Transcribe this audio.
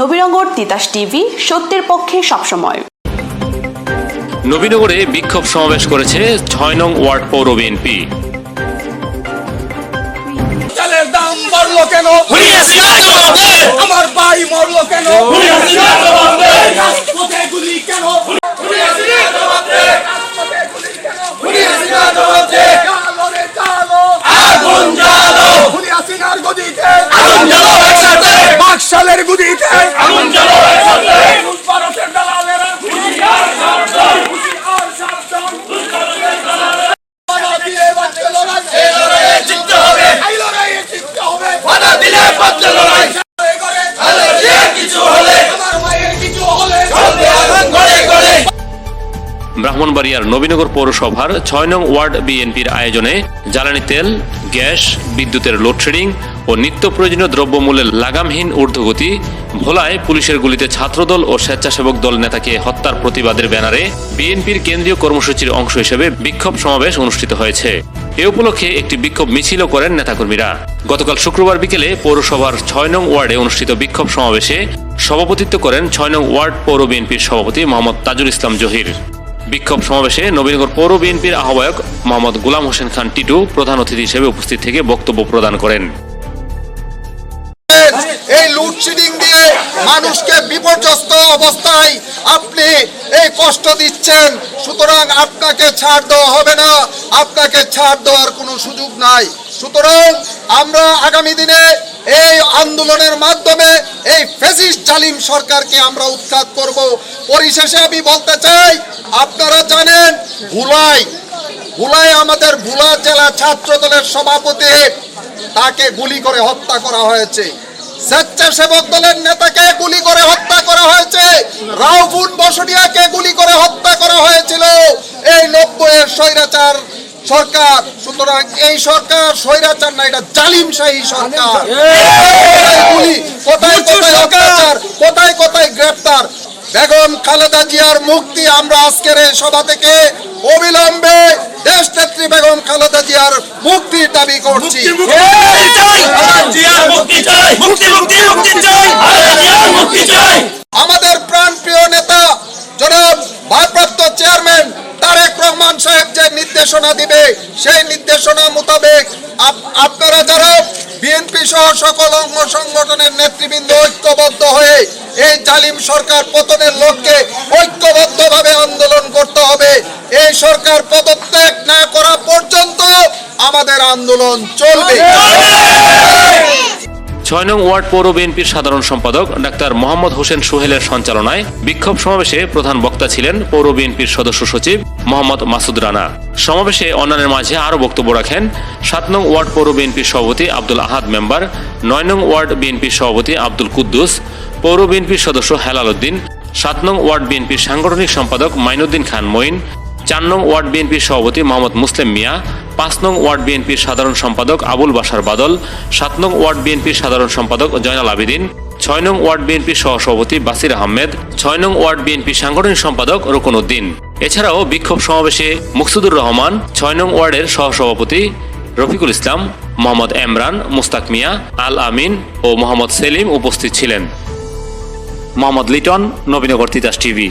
Nabinagar Titas TV সত্যের পক্ষে সবসময়। নবীনগরে বিক্ষোভ সমাবেশ করেছে ছয় নং ওয়ার্ড পৌর বিএনপি। আমার ভাই ব্রাহ্মণবাড়িয়ার নবীনগর পৌরসভার ছয় নং ওয়ার্ড বিএনপির আয়োজনে জ্বালানি তেল, গ্যাস, বিদ্যুতের লোডশেডিং ও নিত্য প্রয়োজনীয় দ্রব্যমূল্যের লাগামহীন ঊর্ধ্বগতি ভোলায় পুলিশের গুলিতে ছাত্রদল ও স্বেচ্ছাসেবক দল নেতাকে হত্যার প্রতিবাদের ব্যানারে বিএনপির কেন্দ্রীয় কর্মসূচির অংশ হিসেবে বিক্ষোভ সমাবেশ অনুষ্ঠিত হয়েছে। এ উপলক্ষে একটি বিক্ষোভ মিছিলও করেন নেতাকর্মীরা। গতকাল শুক্রবার বিকেলে পৌরসভার ছয় নং ওয়ার্ডে অনুষ্ঠিত বিক্ষোভ সমাবেশে সভাপতিত্ব করেন ছয় নং ওয়ার্ড পৌর বিএনপির সভাপতি মোহাম্মদ তাজুল ইসলাম জহির। বিক্ষোভ সমাবেশে নবীনগর পৌর বিএনপির আহ্বায়ক মোহাম্মদ গুলাম হোসেন খান টিটু প্রধান অতিথি হিসেবে উপস্থিত থেকে বক্তব্য প্রদান করেন। এই লোডশেডিং দিয়ে মানুষকে বিপর্যস্ত অবস্থায় আপনি এই কষ্ট দিচ্ছেন। সুতরাং আপনাকে ছাড় দেওয়া হবে না। আপনাকে ছাড় দেওয়ার কোনো সুযোগ নাই। সুতরাং আমরা আগামী দিনে এই আন্দোলনের মাধ্যমে এই ফেসিস্ট জালিম সরকারকে আমরা উৎখাত করব। পরিশেষে আমি বলতে চাই, আপনারা জানেন, ভুলাই ভুলাই আমাদের ভুলা জেলা ছাত্র দলের সভাপতি তাকে গুলি করে হত্যা করা হয়েছে। স্বেচ্ছাসেবক দলের নেতাকে গুলি করে হত্যা করা হয়েছে। রাউফুন বসডিয়াকে গুলি করে হত্যা করা হয়েছিল। এই নব্বইয়ের স্বৈরাচার সরকার সুতরাং এই সরকার স্বৈরাচার না এটা জালিমশাহী সরকার। কোথায় কোথায় অত্যাচার কোথায় কোথায় গ্রেপ্তার? বেগম খালেদা জিয়ার মুক্তি আমরা আজকের এই সভা থেকে অবিলম্বে দেশ নেত্রী বেগম খালেদা জিয়ার মুক্তির দাবি করছি। আমাদের নির্দেশনা দিবে, সেই নির্দেশনা মোতাবেক আপনারা যারা বিএনপি সহ সকল অঙ্গ সংগঠনের নেতৃবৃন্দ ঐক্যবদ্ধ হয়ে এই জালিম সরকার পতনের লক্ষ্যে ঐক্যবদ্ধভাবে আন্দোলন করতে হবে, এই সরকার পদত্যাগ না করা পর্যন্ত আমাদের আন্দোলন চলবে। ছয় নং ওয়ার্ড পৌর বিএনপির সাধারণ সম্পাদক ডাক্তার মোহাম্মদ হোসেন সোহেলের সঞ্চালনায় বিক্ষোভ সমাবেশে প্রধান বক্তা ছিলেন পৌর বিএনপির সদস্য সচিব মোহাম্মদ মাসুদ রানা। সমাবেশে অন্যান্যের মাঝে আরও বক্তব্য রাখেন সাত নং ওয়ার্ড পৌর বিএনপির সভাপতি আব্দুল আহাদ মেম্বার, নয় নং ওয়ার্ড বিএনপির সভাপতি আব্দুল কুদ্দুস, পৌর বিএনপির সদস্য হেলাল উদ্দিন, সাত নং ওয়ার্ড বিএনপির সাংগঠনিক সম্পাদক মাইনুদ্দিন খান মঈন চার নং ওয়ার্ড বিএনপির সভাপতি মোহাম্মদ মুসলিম মিয়া, পাঁচ নং ওয়ার্ড বিএনপির সাধারণ সম্পাদক আবুল বাসার বাদল, সাত নং ওয়ার্ড বিএনপির সাধারণ সম্পাদক জয়নাল আবেদিন, ছয় নং ওয়ার্ড বিএনপির সহসভাপতি বাসির আহমেদ, ছয় নং ওয়ার্ড বিএনপির সাংগঠনিক সম্পাদক রুকন উদ্দিন। এছাড়াও বিক্ষোভ সমাবেশে মুকসুদুর রহমান, ছয় নং ওয়ার্ডের সহসভাপতি রফিকুল ইসলাম, মোহাম্মদ এমরান, মুস্তাক মিয়া, আল আমিন ও মোহাম্মদ সেলিম উপস্থিত ছিলেন। মোহাম্মদ লিটন, নবীনগর তিতাস টিভি।